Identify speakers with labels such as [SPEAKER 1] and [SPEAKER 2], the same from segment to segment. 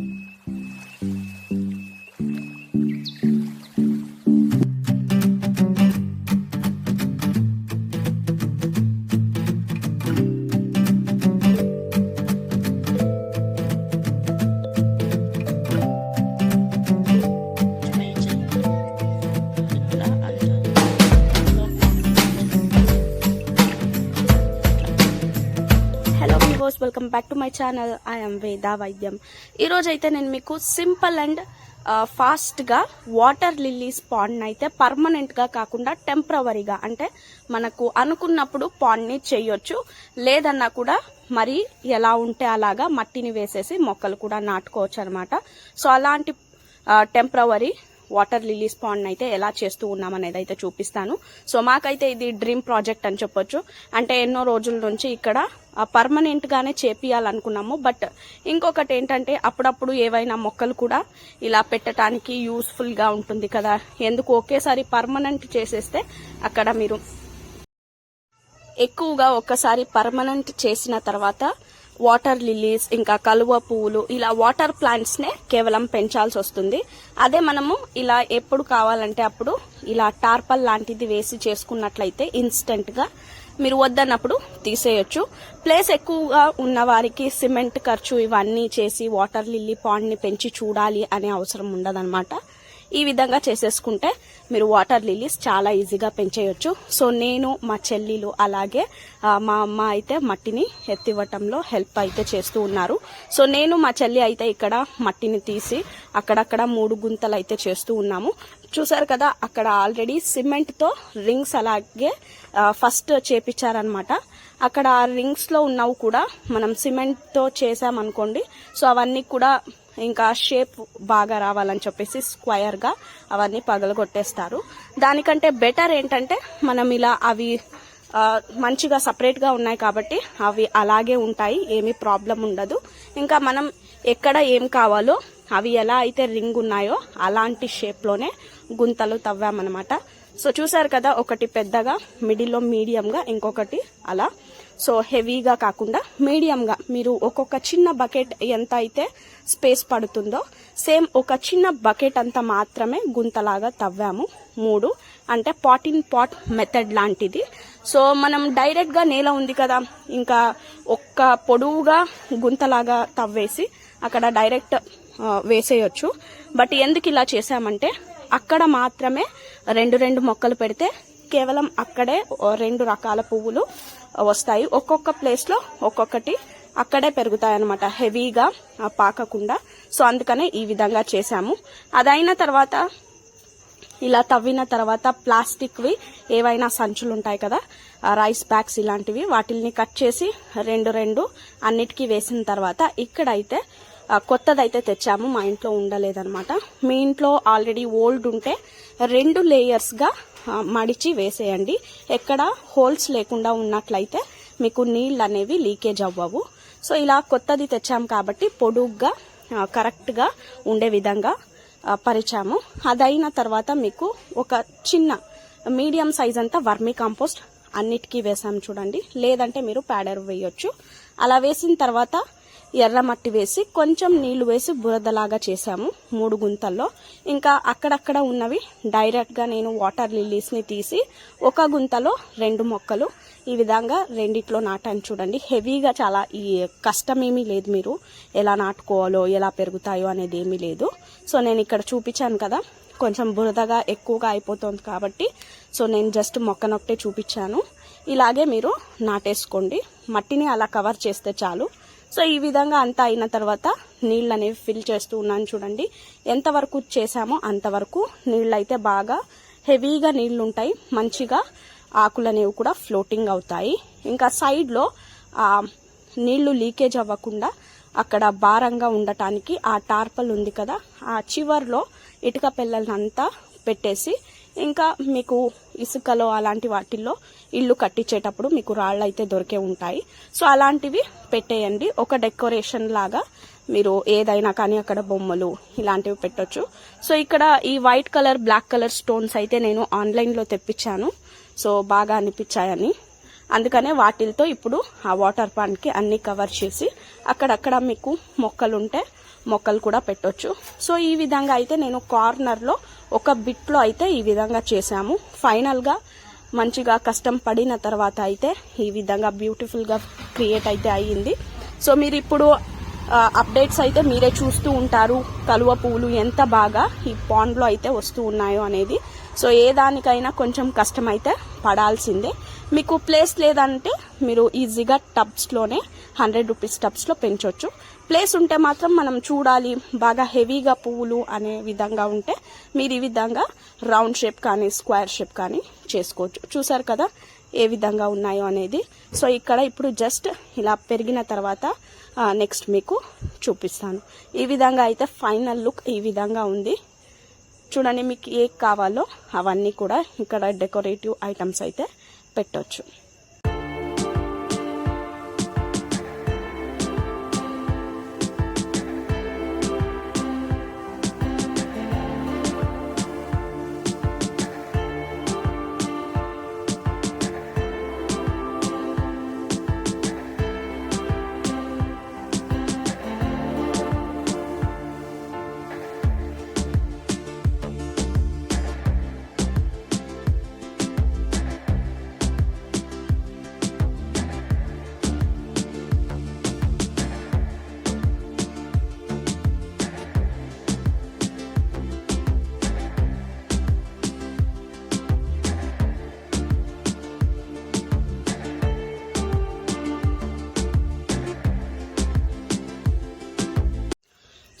[SPEAKER 1] Mm-hmm. Welcome back to my channel I'm Veda Vaidyam ఈరోజు అయితే నేను మీకు సింపుల్ అండ్ ఫాస్ట్గా వాటర్ లిల్లీస్ పాండ్ని అయితే పర్మనెంట్గా కాకుండా టెంపరవరీగా అంటే మనకు అనుకున్నప్పుడు పాండ్ని చేయొచ్చు. లేదన్నా కూడా మరి ఎలా ఉంటే అలాగా మట్టిని వేసేసి మొక్కలు కూడా నాటుకోవచ్చు అనమాట సో అలాంటి టెంపరవరీ వాటర్ లిలీస్ పాండ్ అయితే ఎలా చేస్తూ ఉన్నామనేది అయితే చూపిస్తాను. సో మాకైతే ఇది డ్రీమ్ ప్రాజెక్ట్ అని చెప్పొచ్చు. అంటే ఎన్నో రోజుల నుంచి ఇక్కడ పర్మనెంట్గానే చేపియాలనుకున్నాము. బట్ ఇంకొకటి ఏంటంటే అప్పుడప్పుడు ఏవైనా మొక్కలు కూడా ఇలా పెట్టడానికి యూస్ఫుల్గా ఉంటుంది కదా. ఎందుకు ఒకేసారి పర్మనెంట్ చేసేస్తే అక్కడ మీరు ఎక్కువగా ఒక్కసారి పర్మనెంట్ చేసిన తర్వాత వాటర్ లిలీస్ ఇంకా కలువ పువ్వులు ఇలా వాటర్ ప్లాంట్స్ నే కేవలం పెంచాల్సి వస్తుంది. అదే మనము ఇలా ఎప్పుడు కావాలంటే అప్పుడు ఇలా టార్పల్ లాంటిది వేసి చేసుకున్నట్లయితే ఇన్స్టెంట్గా మీరు వద్దన్నప్పుడు తీసేయొచ్చు. ప్లేస్ ఎక్కువగా ఉన్న వారికి సిమెంట్ ఖర్చు ఇవన్నీ చేసి వాటర్ లిల్లీ పాండ్ని పెంచి చూడాలి అనే అవసరం ఉండదన్నమాట. ఈ విధంగా చేసేసుకుంటే మీరు వాటర్ లిలీస్ చాలా ఈజీగా పెంచేయొచ్చు. సో నేను మా చెల్లిలు అలాగే మా అమ్మ అయితే మట్టిని ఎత్తివ్వటంలో హెల్ప్ అయితే చేస్తూ ఉన్నారు. సో నేను మా చెల్లి అయితే ఇక్కడ మట్టిని తీసి అక్కడక్కడ మూడు గుంతలు అయితే చేస్తూ ఉన్నాము. చూసారు కదా అక్కడ ఆల్రెడీ సిమెంట్తో రింగ్స్ అలాగే ఫస్ట్ చేపించారనమాట అక్కడ ఆ రింగ్స్లో ఉన్నవి కూడా మనం సిమెంట్తో చేసామనుకోండి సో అవన్నీ కూడా ఇంకా షేప్ బాగా రావాలని చెప్పేసి స్క్వయర్గా అవన్నీ పగలగొట్టేస్తారు. దానికంటే బెటర్ ఏంటంటే మనం ఇలా అవి మంచిగా సపరేట్గా ఉన్నాయి కాబట్టి అవి అలాగే ఉంటాయి ఏమీ ప్రాబ్లం ఉండదు. ఇంకా మనం ఎక్కడ ఏం కావాలో అవి ఎలా అయితే రింగ్ ఉన్నాయో అలాంటి షేప్లోనే గుంతలు తవ్వామన్నమాట. సో చూసారు కదా ఒకటి పెద్దగా మిడిల్లో మీడియంగా ఇంకొకటి అలా సో హెవీగా కాకుండా మీడియంగా మీరు ఒక్కొక్క చిన్న బకెట్ ఎంత అయితే స్పేస్ పడుతుందో సేమ్ ఒక చిన్న బకెట్ అంత మాత్రమే గుంతలాగా తవ్వాము. మూడు అంటే పాట్ ఇన్ పాట్ మెథడ్ లాంటిది. సో మనం డైరెక్ట్గా నేల ఉంది కదా ఇంకా ఒక్క పొడవుగా గుంతలాగా తవ్వేసి అక్కడ డైరెక్ట్ వేసేయచ్చు వేసేయొచ్చు. బట్ ఎందుకు ఇలా చేసామంటే అక్కడ మాత్రమే రెండు రెండు మొక్కలు పెడితే కేవలం అక్కడే రెండు రకాల పువ్వులు వస్తాయి. ఒక్కొక్క ప్లేస్లో ఒక్కొక్కటి అక్కడే పెరుగుతాయన్నమాట. హెవీగా పాకకుండా. సో అందుకనే ఈ విధంగా చేశాము. అదైన తర్వాత ఇలా తవ్విన తర్వాత ప్లాస్టిక్వి ఏవైనా సంచులు ఉంటాయి కదా రైస్ బ్యాగ్స్ ఇలాంటివి వాటిల్ని కట్ చేసి రెండు రెండు అన్నిటికీ వేసిన తర్వాత ఇక్కడైతే కొత్తదైతే తెచ్చాము. మా ఇంట్లో ఉండలేదన్నమాట. మీ ఇంట్లో ఆల్రెడీ ఓల్డ్ ఉంటే రెండు లేయర్స్గా మడిచి వేసేయండి. ఎక్కడ హోల్స్ లేకుండా ఉన్నట్లయితే మీకు నీళ్ళు అనేవి లీకేజ్ అవ్వవు. సో ఇలా కొత్తది తెచ్చాం కాబట్టి పొడుగ్గా కరెక్ట్గా ఉండే విధంగా పరిచాము. అదైన తర్వాత మీకు ఒక చిన్న మీడియం సైజ్ అంతా వర్మీ కాంపోస్ట్ అన్నిటికీ వేసాము చూడండి. లేదంటే మీరు ప్యాడర్ వేయొచ్చు. అలా వేసిన తర్వాత ఎర్ర మట్టి వేసి కొంచెం నీళ్ళు వేసి బురదలాగా చేశాము మూడు గుంతల్లో. ఇంకా అక్కడక్కడ ఉన్నవి డైరెక్ట్గా నేను వాటర్ లిల్లీస్ని తీసి ఒక గుంతలో రెండు మొక్కలు. ఈ విధంగా రెండిట్లో నాటాను చూడండి. హెవీగా చాలా ఈ కష్టమేమీ లేదు మీరు. ఎలా నాటుకోవాలో ఎలా పెరుగుతాయో అనేది ఏమీ లేదు. సో నేను ఇక్కడ చూపించాను కదా. కొంచెం బురదగా ఎక్కువగా అయిపోతుంది కాబట్టి సో నేను జస్ట్ మొక్కనొక్కటే చూపించాను. ఇలాగే మీరు నాటేసుకోండి. మట్టిని అలా కవర్ చేస్తే చాలు. సో ఈ విధంగా అంతా అయిన తర్వాత నీళ్ళు అనేవి ఫిల్ చేస్తూ ఉన్నాను చూడండి. ఎంతవరకు చేసామో అంతవరకు నీళ్ళు అయితే బాగా హెవీగా నీళ్ళు ఉంటాయి మంచిగా ఆకులు అనేవి కూడా ఫ్లోటింగ్ అవుతాయి. ఇంకా సైడ్లో ఆ నీళ్ళు లీకేజ్ అవ్వకుండా అక్కడ భారంగా ఉండటానికి ఆ టార్పల్ ఉంది కదా ఆ చివర్లో ఇటుక పిల్లలంతా పెట్టేసి ఇంకా మీకు ఇసుకలో అలాంటి వాటిల్లో ఇల్లు కట్టించేటప్పుడు మీకు రాళ్ళు అయితే దొరికే ఉంటాయి. సో అలాంటివి పెట్టేయండి. ఒక డెకరేషన్ లాగా మీరు ఏదైనా కానీ అక్కడ బొమ్మలు ఇలాంటివి పెట్టొచ్చు. సో ఇక్కడ ఈ white colour black colour stones అయితే నేను ఆన్లైన్లో తెప్పించాను. సో బాగా అనిపించాయని అందుకనే వాటిలతో ఇప్పుడు ఆ వాటర్ పాండ్కి అన్ని కవర్ చేసి అక్కడక్కడ మీకు మొక్కలుంటే మొక్కలు కూడా పెట్టొచ్చు. సో ఈ విధంగా అయితే నేను కార్నర్లో ఒక బిట్లో అయితే ఈ విధంగా చేశాము. ఫైనల్గా మంచిగా కష్టం పడిన తర్వాత అయితే ఈ విధంగా బ్యూటిఫుల్గా క్రియేట్ అయితే అయ్యింది. సో మీరు ఇప్పుడు అప్డేట్స్ అయితే మీరే చూస్తూ ఉంటారు. కలువ పువ్వులు ఎంత బాగా ఈ పాండ్లో అయితే వస్తూ ఉన్నాయో అనేది. సో ఏ దానికైనా కొంచెం కష్టం అయితే పడాల్సిందే. మీకు ప్లేస్ లేదంటే మీరు ఈజీగా టబ్స్లోనే హండ్రెడ్ రూపీస్ టబ్స్లో పెంచవచ్చు ప్లేస్ ఉంటే మాత్రం మనం చూడాలి బాగా హెవీగా పువ్వులు అనే విధంగా ఉంటే మీరు ఈ విధంగా రౌండ్ షేప్ కానీ స్క్వేర్ షేప్ కానీ చేసుకోవచ్చు. చూసారు కదా ఏ విధంగా ఉన్నాయో అనేది. సో ఇక్కడ ఇప్పుడు జస్ట్ ఇలా పెరిగిన తర్వాత నెక్స్ట్ మీకు చూపిస్తాను. ఈ విధంగా అయితే ఫైనల్ లుక్ ఈ విధంగా ఉంది. చూడండి మీకు ఏ కావాలో అవన్నీ కూడా ఇక్కడ డెకరేటివ్ ఐటమ్స్ అయితే పెట్టొచ్చు.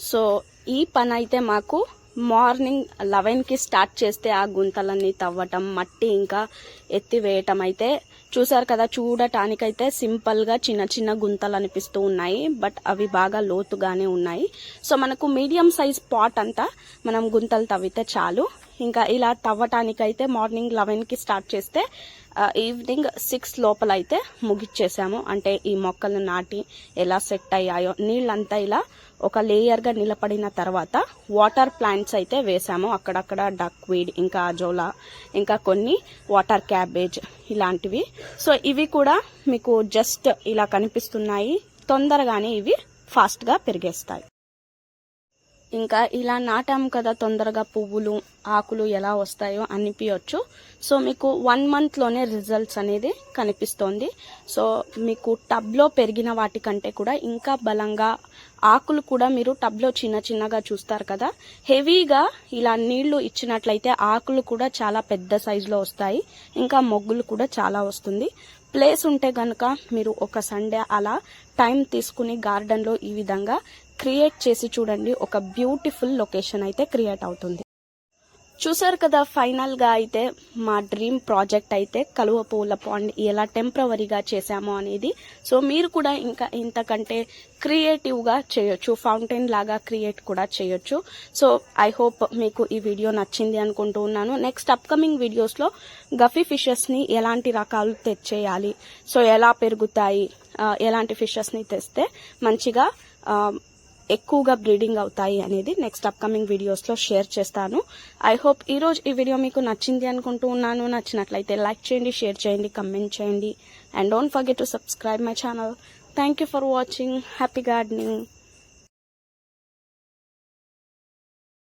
[SPEAKER 1] సో ఈ పని అయితే మాకు మార్నింగ్ లెవెన్కి స్టార్ట్ చేస్తే ఆ గుంతలన్నీ తవ్వటం మట్టి ఇంకా ఎత్తివేయటం అయితే చూసారు కదా చూడటానికైతే సింపుల్గా చిన్న చిన్న గుంతలు అనిపిస్తూ ఉన్నాయి బట్ అవి బాగా లోతుగానే ఉన్నాయి. సో మనకు మీడియం సైజ్ పాట్ అంతా మనం గుంతలు తవ్వితే చాలు. ఇంకా ఇలా తవ్వటానికైతే మార్నింగ్ లెవెన్కి స్టార్ట్ చేస్తే ఈవినింగ్ సిక్స్ లోపల అయితే ముగిచ్చేసాము. అంటే ఈ మొక్కలు నాటి ఎలా సెట్ అయ్యాయో నీళ్ళంతా ఇలా ఒక లేయర్గా నిలబడిన తర్వాత వాటర్ ప్లాంట్స్ అయితే వేసాము. అక్కడక్కడ డక్ వీడ్ ఇంకా అజోలా ఇంకా కొన్ని వాటర్ క్యాబేజ్ ఇలాంటివి. సో ఇవి కూడా మీకు జస్ట్ ఇలా కనిపిస్తున్నాయి. తొందరగానే ఇవి ఫాస్ట్గా పెరిగేస్తాయి. ఇంకా ఇలా నాటాం కదా తొందరగా పువ్వులు ఆకులు ఎలా వస్తాయో అనిపించవచ్చు సో మీకు వన్ మంత్లోనే రిజల్ట్స్ అనేది కనిపిస్తోంది. సో మీకు టబ్లో పెరిగిన వాటికంటే కూడా ఇంకా బలంగా ఆకులు కూడా మీరు టబ్లో చిన్న చిన్నగా చూస్తారు కదా. హెవీగా ఇలా నీళ్ళు ఇచ్చినట్లయితే ఆకులు కూడా చాలా పెద్ద సైజులో వస్తాయి. ఇంకా మొగ్గులు కూడా చాలా వస్తుంది. ప్లేస్ ఉంటే కనుక మీరు ఒక సండే అలా టైం తీసుకుని గార్డెన్లో ఈ విధంగా క్రియేట్ చేసి చూడండి. ఒక బ్యూటిఫుల్ లొకేషన్ అయితే క్రియేట్ అవుతుంది. చూసారు కదా ఫైనల్గా అయితే మా డ్రీమ్ ప్రాజెక్ట్ అయితే కలువ పూల పాండ్ ఎలా టెంపరవరీగా చేశామో అనేది. సో మీరు కూడా ఇంకా ఇంతకంటే క్రియేటివ్గా చేయొచ్చు ఫౌంటైన్ లాగా క్రియేట్ కూడా చేయొచ్చు. సో ఐ హోప్ మీకు ఈ వీడియో నచ్చింది అనుకుంటూ ఉన్నాను. నెక్స్ట్ అప్కమింగ్ వీడియోస్లో గఫీ ఫిషెస్ని ఎలాంటి రకాలు తెచ్చేయాలి సో ఎలా పెరుగుతాయి ఎలాంటి ఫిషెస్ని తెస్తే మంచిగా ఎక్కువగా బ్రీడింగ్ అవుతాయి అనేది నెక్స్ట్ అప్కమింగ్ వీడియోస్లో షేర్ చేస్తాను. ఐ హోప్ ఈరోజు ఈ వీడియో మీకు నచ్చింది అనుకుంటూ ఉన్నాను. నచ్చినట్లయితే లైక్ చేయండి షేర్ చేయండి కమెంట్ చేయండి. And don't forget to subscribe my channel thank you for watching happy gardening